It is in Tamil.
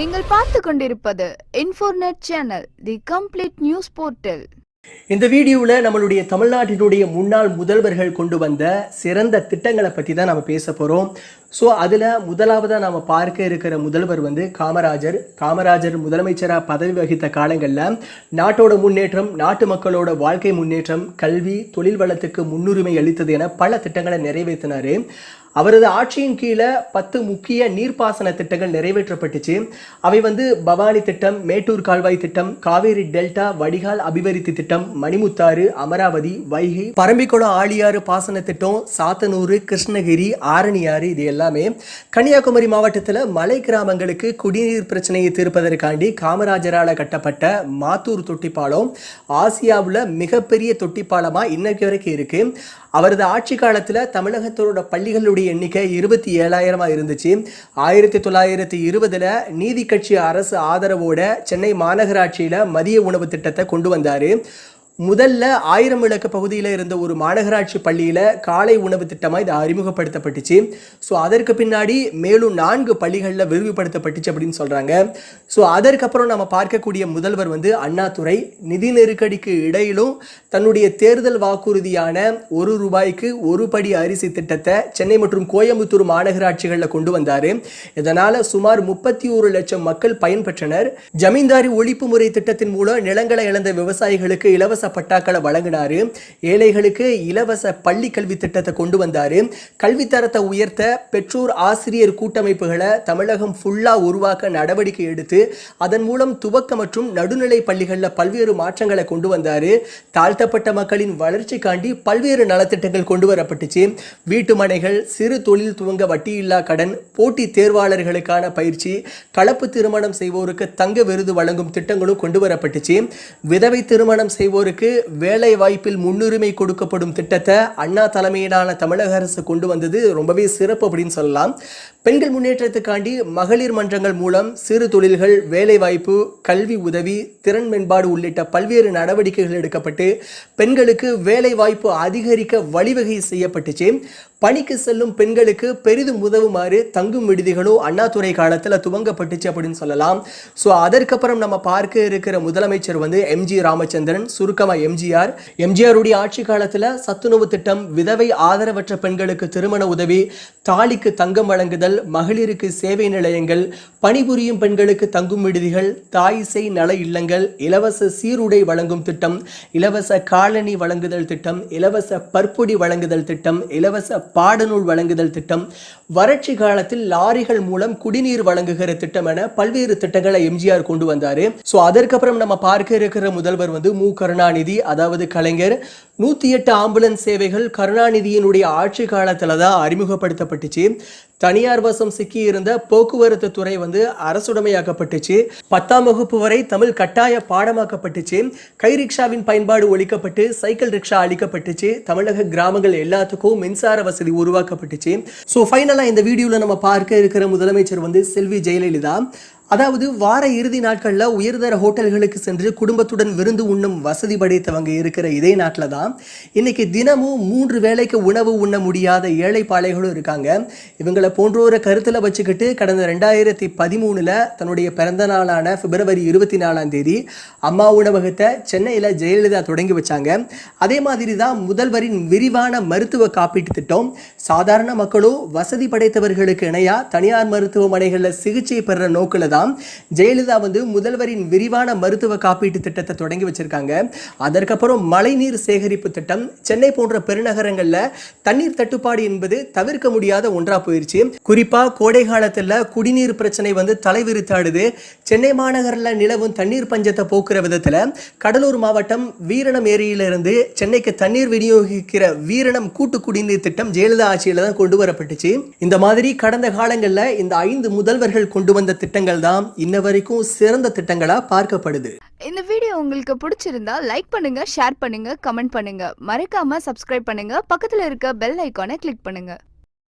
நீங்கள் பார்த்து கொண்டிருப்பது Infornet channel the complete news portal இந்த வீடியோவில் நம்மளுடைய தமிழ்நாட்டினுடைய முன்னாள் முதல்வர்கள் கொண்டு வந்த சிறந்த திட்டங்களை பற்றி தான் நம்ம பேச போகிறோம் ஸோ அதில் முதலாவதாக நாம் பார்க்க இருக்கிற முதல்வர் வந்து காமராஜர். காமராஜர் முதலமைச்சராக பதவி வகித்த காலங்களில் நாட்டோட முன்னேற்றம் நாட்டு மக்களோட வாழ்க்கை முன்னேற்றம் கல்வி தொழில் வளத்துக்கு முன்னுரிமை அளித்தது என பல திட்டங்களை நிறைவேற்றினார் அவரது ஆட்சியின் கீழே பத்து முக்கிய நீர்ப்பாசன திட்டங்கள் நிறைவேற்றப்பட்டுச்சு. அவை வந்து பவானி திட்டம் மேட்டூர் கால்வாய் திட்டம் காவேரி டெல்டா வடிகால் அபிவிருத்தி திட்டம் மணிமுத்தாறு அமராவதி வைகை பரம்பிக்குளம் ஆழியாறு பாசன திட்டம் சாத்தனூர் கிருஷ்ணகிரி ஆரணியாறு இது எல்லாமே. கன்னியாகுமரி மாவட்டத்தில் மலை கிராமங்களுக்கு குடிநீர் பிரச்சனையை தீர்ப்பதற்காண்டி காமராஜரால் கட்டப்பட்ட மாத்தூர் தொட்டிப்பாலம் ஆசியாவில் மிகப்பெரிய தொட்டிப்பாலமாக இன்னைக்கு வரைக்கும் இருக்கு. அவரது ஆட்சி காலத்தில் தமிழகத்தோட பள்ளிகளுடைய எண்ணிக்கை இருபத்தி ஏழாயிரமாக இருந்துச்சு. ஆயிரத்தி தொள்ளாயிரத்தி இருபதில் நீதி கட்சி அரசு ஆதரவோட சென்னை மாநகராட்சியில் மதிய உணவு திட்டத்தை கொண்டு வந்தார். முதல்ல ஆயிரம் விளக்கு பகுதியில் இருந்த ஒரு மாநகராட்சி பள்ளியில் காலை உணவு திட்டமாக இது அறிமுகப்படுத்தப்பட்டுச்சு. ஸோ அதற்கு பின்னாடி மேலும் நான்கு பள்ளிகளில் விரிவுபடுத்தப்பட்டுச்சு அப்படின்னு சொல்கிறாங்க ஸோ அதற்கப்புறம் நம்ம பார்க்கக்கூடிய முதல்வர் வந்து அண்ணாதுரை. நிதி நெருக்கடிக்கு இடையிலும் தன்னுடைய தேர்தல் வாக்குறுதியான ஒரு ரூபாய்க்கு ஒரு படி அரிசி திட்டத்தை சென்னை மற்றும் கோயம்புத்தூர் மாநகராட்சிகளில் கொண்டு வந்தார். இதனால் சுமார் முப்பத்தி ஒரு லட்சம் மக்கள் பயன்பெற்றனர். ஜமீன்தாரி ஒழிப்பு முறை திட்டத்தின் மூலம் நிலங்களை இழந்த விவசாயிகளுக்கு இலவச பட்டாக்களை வழங்கினாரு. ஏழைகளுக்கு இலவச பள்ளி கல்வி திட்டத்தை கொண்டு வந்தாரு. கல்வித்தரத்தை உயர்த்த பெற்றோர் ஆசிரியர் கூட்டமைப்புகளை தமிழகம் ஃபுல்லா உருவாக்க நடவடிக்கை எடுத்து அதன் மூலம் துவக்க மற்றும் நடுநிலை பள்ளிகளில் பல்வேறு மாற்றங்களை கொண்டு வந்தாரு. தாழ்த்தப்பட்ட மக்களின் வளர்ச்சிக்காண்டி பல்வேறு நலத்திட்டங்கள் கொண்டு வரப்பட்டுச்சு. வீட்டு மனைகள் சிறு தொழில் துவங்க வட்டியில்லா கடன் போட்டி தேர்வாளர்களுக்கான பயிற்சி கலப்பு திருமணம் செய்வோருக்கு தங்க விருது வழங்கும் திட்டங்களும் கொண்டு வரப்பட்டுச்சு. விதவை திருமணம் செய்வோருக்கு வேலை வாய்ப்பில் முன்னுரிமை கொடுக்கப்படும் திட்டத்தை அண்ணா தலைமையிலான தமிழக அரசு கொண்டு வந்தது ரொம்பவே சிறப்பு அப்படின்னு சொல்லலாம். பெண்கள் முன்னேற்றத்துக்காண்டி மகளிர் மன்றங்கள் மூலம் சிறு தொழில்கள் வேலைவாய்ப்பு கல்வி உதவி திறன் மேம்பாடு உள்ளிட்ட பல்வேறு நடவடிக்கைகள் எடுக்கப்பட்டு பெண்களுக்கு வேலை வாய்ப்பு அதிகரிக்க வழிவகை செய்யப்பட்டுச்சு. பணிக்கு செல்லும் பெண்களுக்கு பெரிதும் உதவுமாறு தங்கும் விடுதிகளும் அண்ணாதுரை காலத்தில் துவங்கப்பட்டுச்சு அப்படின்னு சொல்லலாம். ஸோ அதற்கப்புறம் நம்ம பார்க்க இருக்கிற முதலமைச்சர் வந்து எம்ஜி ராமச்சந்திரன் சுருக்கமாக எம்ஜிஆர் எம்ஜிஆருடைய ஆட்சி காலத்தில் சத்துணவு திட்டம் விதவை ஆதரவற்ற பெண்களுக்கு திருமண உதவி தாலிக்கு தங்கம் வழங்குதல் மகளிருக்கு சேவை நிலையங்கள் பணிபுரியும் பெண்களுக்கு தங்கும் விடுதிகள் தாய்சை நல இல்லங்கள் இலவச சீருடை வழங்கும் திட்டம் இலவச காலணி வழங்குதல் திட்டம் இலவச பற்பொடி வழங்குதல் திட்டம் இலவச பாடநூல் வழங்குதல் திட்டம் வறட்சி காலத்தில் லாரிகள் மூலம் குடிநீர் வழங்குகிற திட்டம் என பல்வேறு திட்டங்களை எம்ஜிஆர் கொண்டு வந்தாரு. ஸோ அதற்கப்புறம் நம்ம பார்க்க இருக்கிற முதல்வர் வந்து மு. கருணாநிதி அதாவது கலைஞர். நூற்றி எட்டு ஆம்புலன்ஸ் சேவைகள் கருணாநிதியினுடைய ஆட்சி காலத்தில் தான் அறிமுகப்படுத்தப்பட்டுச்சு. தனியார் வசம் சிக்கி இருந்த போக்குவரத்து துறை வந்து அரசுடைமையாக்கப்பட்டுச்சு. பத்தாம் வகுப்பு வரை தமிழ் கட்டாய பாடமாக்கப்பட்டுச்சு. கை ரிக்ஷாவின் பயன்பாடு ஒழிக்கப்பட்டு சைக்கிள் ரிக்ஷா அளிக்கப்பட்டுச்சு தமிழக கிராமங்கள் எல்லாத்துக்கும் மின்சார வசதி உருவாக்கப்பட்டுச்சு. ஸோ ஃபைனலாக இந்த வீடியோவில் நம்ம பார்க்க இருக்கிற முதலமைச்சர் வந்து செல்வி ஜெயலலிதா. அதாவது வார இறுதி நாட்களில் உயர்தர ஹோட்டல்களுக்கு சென்று குடும்பத்துடன் விருந்து உண்ணும் வசதி படைத்தவங்க இருக்கிற இதே நாட்டில் தான் இன்னைக்கு தினமும் மூன்று வேளைக்கு உணவு உண்ண முடியாத ஏழை பாளைகளும் இருக்காங்க. இவங்களை போன்றோரை கருத்தில் வச்சுக்கிட்டு கடந்த ரெண்டாயிரத்தி பதிமூணில் தன்னுடைய பிறந்த நாளான பிப்ரவரி இருபத்தி நாலாம் தேதி அம்மா உணவகத்தை சென்னையில் ஜெயலலிதா தொடங்கி வச்சாங்க. அதே மாதிரி தான் முதல்வரின் விரிவான மருத்துவ காப்பீட்டு திட்டம் சாதாரண மக்களும் வசதி படைத்தவர்களுக்கு இணையாக தனியார் மருத்துவமனைகளில் சிகிச்சை பெற நோக்கில் தான் ஜெயலலிதா வந்து முதல்வரின் விரிவான மருத்துவ காப்பீட்டு திட்டத்தை தொடங்கி வச்சிருக்காங்க. அதற்கப்புறம் மழைநீர் சேகரிப்பு திட்டம் சென்னை போன்ற பெருநகரங்களில் தண்ணீர் தட்டுப்பாடு என்பது தவிர்க்க முடியாத ஒன்றா போயிருச்சு. குறிப்பா கோடை காலத்தில் குடிநீர் பிரச்சனை வந்து தலைவிரித்தாடுது. சென்னை மாநகரில் நிலவும் தண்ணீர் பஞ்சத்தை போக்குற விதத்தில் கடலூர் மாவட்டம் வீரணம் ஏரியிலிருந்து சென்னைக்கு தண்ணீர் விநியோகிக்கிற வீரணம் கூட்டு குடிநீர் திட்டம் ஜெயலலிதா ஆட்சியில் தான் கொண்டு வரப்பட்டுச்சு. இந்த மாதிரி கடந்த காலங்களில் இந்த ஐந்து முதல்வர்கள் கொண்டு வந்த திட்டங்கள் தான் இன்ன வரைக்கும் சிறந்த திட்டங்களா பார்க்கப்படுது. இந்த வீடியோ உங்களுக்கு பிடிச்சிருந்தா லைக் பண்ணுங்க ஷேர் பண்ணுங்க கமெண்ட் பண்ணுங்க. மறக்காம சப்ஸ்கிரைப் பண்ணுங்க. பக்கத்துல இருக்க பெல் ஐக்கானை கிளிக் பண்ணுங்க.